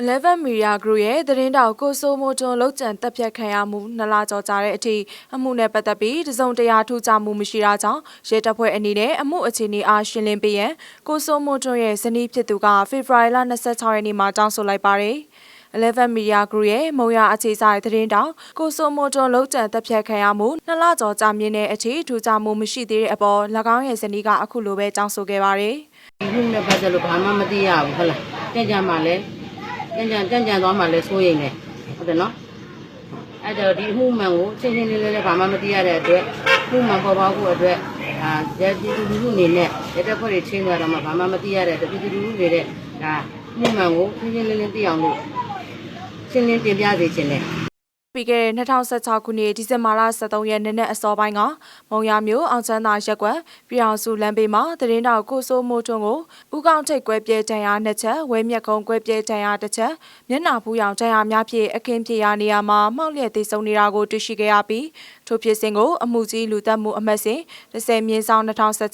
11 Media Group ရဲ့သတင်းတောက်ကိုဆိုမိုတွန်လောက်ကျန်တက်ဖြတ်ခံရမှုနှစ်လကျော်ကြာတဲ့အထိအမှုနဲ့ပတ်သက်ပြီးတစုံတရာထူးခြားမှုမရှိတာကြောင့်ရဲတပ်ဖွဲ့အနေနဲ့အမှုအခြေအနေအားရှင်းလင်းပေးရန်ကိုဆိုမိုတွန်ရဲ့ဇနီးဖြစ်သူကဖေဖော်ဝါရီလ26ရက်နေ့မှာတောင်းဆိုလိုက်ပါတယ်11 Media Group ရဲ့မုံရအခြေဆိုင်သတင်းတောက်ကိုဆိုမိုတွန်လောက်ကျန်တက်ဖြတ်ခံရမှုနှစ်လကျော်ကြာမြင့်တဲ့အထိထူးခြားမှုမရှိသေးတဲ့အပေါ်၎င်းရဲ့ဇနီးကအခုလိုပဲတောင်းဆိုခဲ့ပါတယ်ဒီမှုနဲ့ပတ်သက်လို့ဘာမှမသိရဘူးဟုတ်လားကြံ့ကြံ့မှလည်း ကြံ့ကြံ့ကြံ့ကြံ့သွားမှလည်းစိုးရိမ်တယ်ဟုတ်တယ်နော်အဲ့တော့ဒီအမှုမှန်ကိုချင်းချင်းလေးလေးလေးဘာမှမသိရတဲ့အတွက်မှုမှန်ပေါ်ပေါက်ဖို့အတွက်အာရည်ပြည်သူလူထုအနေနဲ့ရက်တက်ဖွဲ့တွေချင်းသွားတော့မှဘာမှမသိရတဲ့အတွက်ပြည်သူလူထုနေတဲ့ဒါမှုမှန်ကိုချင်းချင်းလေးလေးသိအောင်လို့ရှင်းလင်းတင်ပြစေချင်တယ် ပြီးခဲ့တဲ့2016ခုနှစ်ဒီဇင်ဘာလ23ရက်နေ့နဲ့အစောပိုင်းကမုံရမျိုးအောင်ချမ်းသာရက်ကွက်ပြည်အောင်စုလမ်းဘေးမှာသတင်းတောက်ကိုစိုးမိုးထွန်းကိုဥကောင်းထိတ်ကွဲပြဲတန်ရာနှစ်ချက်ဝဲမြက်ကုန်းကွဲပြဲတန်ရာတစ်ချက်မျက်နှာဖူးရောင်တန်ရာများဖြင့်အခင်းဖြစ်ရာနေရာမှာမှောက်လျက်သေဆုံးနေတာကိုတွေ့ရှိခဲ့ရပြီး ထိုဖြစ်စဉ်ကိုအမှုကြီးလူသက်မှုအမှတ်စဉ်30မြင်းဆောင်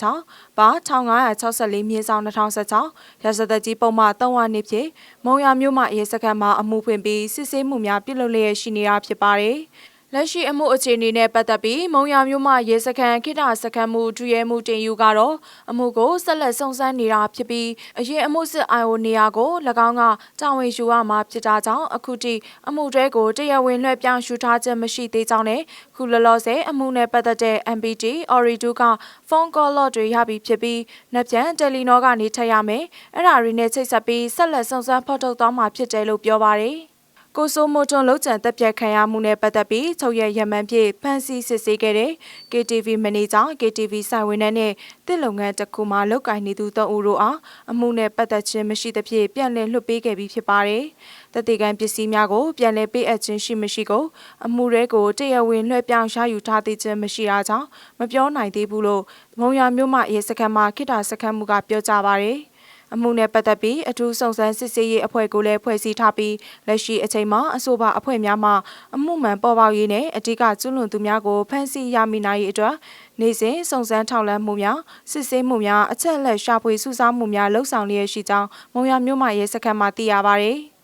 2016ပါ1564မြင်းဆောင်2016ရာဇသက်ကြီးပုံမှန်3ဝနှစ်ဖြင့်မုံရမျိုးမှရေစခန်းမှာအမှုဖွင့်ပြီးစစ်ဆေးမှုများပြုလုပ်လျက်ရှိနေတာဖြစ်ပါတယ်။ လက်ရှိအမှုအခြေအနေနဲ့ပတ်သက်ပြီးမုံရမျိုးမှရေစခန်းခိတစခန်းမှုဒူရဲမှုတင်ယူကတော့အမှုကိုဆက်လက်စုံစမ်းနေတာဖြစ်ပြီးအရင်အမှုစစ်အိုင်အိုနေရာကို၎င်းကတာဝန်ယူရမှာဖြစ်တာကြောင့်အခုထိအမှုတွဲကိုတရားဝင်လွှဲပြောင်းယူထားခြင်းမရှိသေးကြောင်းနဲ့ခုလောလောဆယ်အမှုနဲ့ပတ်သက်တဲ့ MPT Oridu ကဖုန်းကောလော့တွေရပြီဖြစ်ပြီးနှစ်ပြန်တယ်လီနောကနေထပ်ရမယ်အဲ့ဒါတွေနဲ့ချိတ်ဆက်ပြီးဆက်လက်စုံစမ်းဖော်ထုတ်သွားမှာဖြစ်တယ်လို့ပြောပါတယ် ကိုဆိုမိုတွန်လောက်ကျန်တက်ပြတ်ခံရမှုနဲ့ပတ်သက်ပြီးချုပ်ရရမှန်ဖြင့်ဖန်ဆီးစစ်ဆေးခဲ့တဲ့ KTV မန်နေဂျာ KTV ဆိုင်ဝင်နဲ့တစ်လုပ်ငန်းတစ်ခုမှလုတ်ကင်နေသူသုံးဦးတို့အားအမှုနဲ့ပတ်သက်ခြင်းမရှိသဖြင့်ပြန်လည်လွှတ်ပေးခဲ့ပြီးဖြစ်ပါတယ်။တတိကံပစ္စည်းများကိုပြန်လည်ပေးအပ်ခြင်းရှိမရှိကိုအမှုတွေကိုတရားဝင်လွှဲပြောင်းရယူထားသေးခြင်းမရှိတာကြောင့်မပြောနိုင်သေးဘူးလို့မုံရမျိုးမှရေစခန်းမှာခိတ္တစခန်းမှုကပြောကြားပါတယ်။ အမှုနဲ့ပတ်သက်ပြီးအထူးစုံစမ်းစစ်ဆေးရေးအဖွဲ့ကိုလည်းဖွဲ့စည်းထားပြီးလက်ရှိအချိန်မှာအဆိုပါအဖွဲ့များမှအမှုမှန်ပေါ်ပေါက်ရေးနဲ့အဓိကကျွလွန်သူများကိုဖမ်းဆီးရမိနိုင်ရေးအတွက်နေ့စဉ်စုံစမ်းထောက်လှမ်းမှုများစစ်ဆေးမှုများအချက်အလက်ရှာဖွေစုဆောင်းမှုများလှုပ်ဆောင်လျက်ရှိကြောင်းမုံရမြို့မှရဲစခန်းမှသိရပါဗျ။